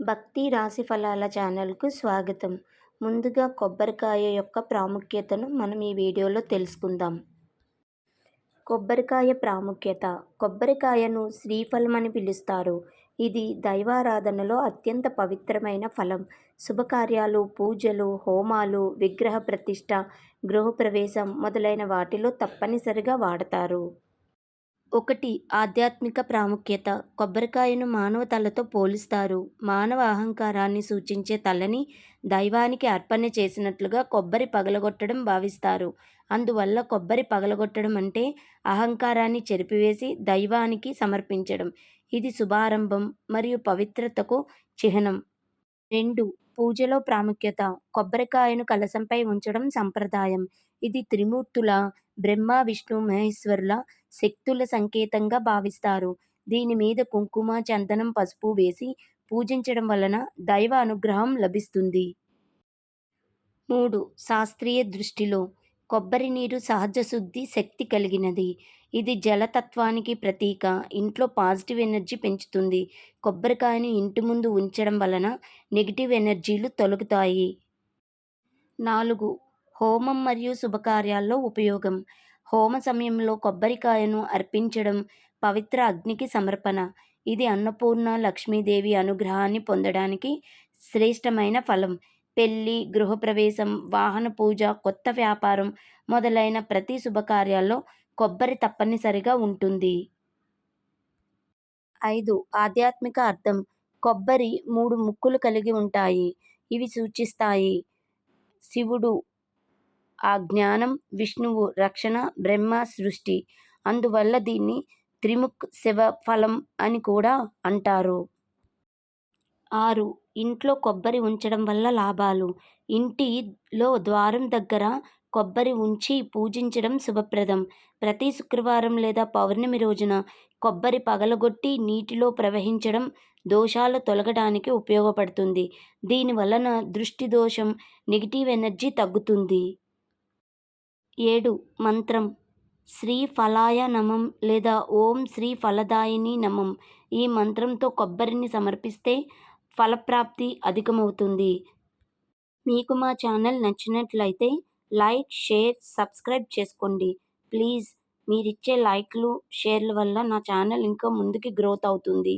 భక్తి రాశి ఫలాల ఛానల్కు స్వాగతం. ముందుగా కొబ్బరికాయ యొక్క ప్రాముఖ్యతను మనం ఈ వీడియోలో తెలుసుకుందాం. కొబ్బరికాయ ప్రాముఖ్యత. కొబ్బరికాయను శ్రీఫలం అని పిలుస్తారు. ఇది దైవారాధనలో అత్యంత పవిత్రమైన ఫలం. శుభకార్యాలు పూజలు హోమాలు విగ్రహ ప్రతిష్ట గృహప్రవేశం మొదలైన వాటిలో తప్పనిసరిగా వాడతారు. ఒకటి ఆధ్యాత్మిక ప్రాముఖ్యత. కొబ్బరికాయను మానవ తలతో పోలుస్తారు. మానవ అహంకారాన్ని సూచించే తలని దైవానికి అర్పణ చేసినట్లుగా కొబ్బరి పగలగొట్టడం భావిస్తారు. అందువల్ల కొబ్బరి పగలగొట్టడం అంటే అహంకారాన్ని చెరిపివేసి దైవానికి సమర్పించడం. ఇది శుభారంభం మరియు పవిత్రతకు చిహ్నం. రెండు పూజలో ప్రాముఖ్యత. కొబ్బరికాయను కలశంపై ఉంచడం సంప్రదాయం. ఇది త్రిమూర్తుల బ్రహ్మ విష్ణు మహేశ్వరుల శక్తుల సంకేతంగా భావిస్తారు. దీని మీద కుంకుమ చందనం పసుపు వేసి పూజించడం వలన దైవ అనుగ్రహం లభిస్తుంది. మూడు శాస్త్రీయ దృష్టిలో కొబ్బరి నీరు సహజ శుద్ధి శక్తి కలిగినది. ఇది జలతత్వానికి ప్రతీక. ఇంట్లో పాజిటివ్ ఎనర్జీ పెంచుతుంది. కొబ్బరికాయను ఇంటి ముందు ఉంచడం వలన నెగిటివ్ ఎనర్జీలు తొలగుతాయి నాలుగు. హోమం మరియు శుభకార్యాల్లో ఉపయోగం. హోమ సమయంలో కొబ్బరికాయను అర్పించడం పవిత్ర అగ్నికి సమర్పణ. ఇది అన్నపూర్ణ లక్ష్మీదేవి అనుగ్రహాన్ని పొందడానికి శ్రేష్టమైన ఫలం. పెళ్ళి గృహప్రవేశం వాహన పూజ కొత్త వ్యాపారం మొదలైన ప్రతి శుభకార్యాల్లో కొబ్బరి తప్పనిసరిగా ఉంటుంది. ఐదు ఆధ్యాత్మిక అర్థం. కొబ్బరి మూడు ముక్కులు కలిగి ఉంటాయి. ఇవి సూచిస్తాయి. శివుడు ఆ జ్ఞానం విష్ణువు రక్షణ బ్రహ్మ సృష్టి. అందువల్ల దీన్ని త్రిముఖ్ శివ ఫలం అని కూడా అంటారు. ఆరు ఇంట్లో కొబ్బరి ఉంచడం వల్ల లాభాలు. ఇంటిలో ద్వారం దగ్గర కొబ్బరి ఉంచి పూజించడం శుభప్రదం. ప్రతి శుక్రవారం లేదా పౌర్ణమి రోజున కొబ్బరి పగలగొట్టి నీటిలో ప్రవహించడం దోషాలు తొలగడానికి ఉపయోగపడుతుంది. దీని వలన దృష్టి దోషం నెగిటివ్ ఎనర్జీ తగ్గుతుంది. ఏడు. మంత్రం. శ్రీ ఫలాయ నమం లేదా ఓం శ్రీ ఫలదాయిని నమం. ఈ మంత్రంతో కొబ్బరిని సమర్పిస్తే ఫలప్రాప్తి అధికమవుతుంది. మీకు మా ఛానల్ నచ్చినట్లయితే లైక్ షేర్ సబ్స్క్రైబ్ చేసుకోండి. ప్లీజ్ మీరిచ్చే లైక్లు షేర్ల వల్ల నా ఛానల్ ఇంకా ముందుకి గ్రోత్ అవుతుంది.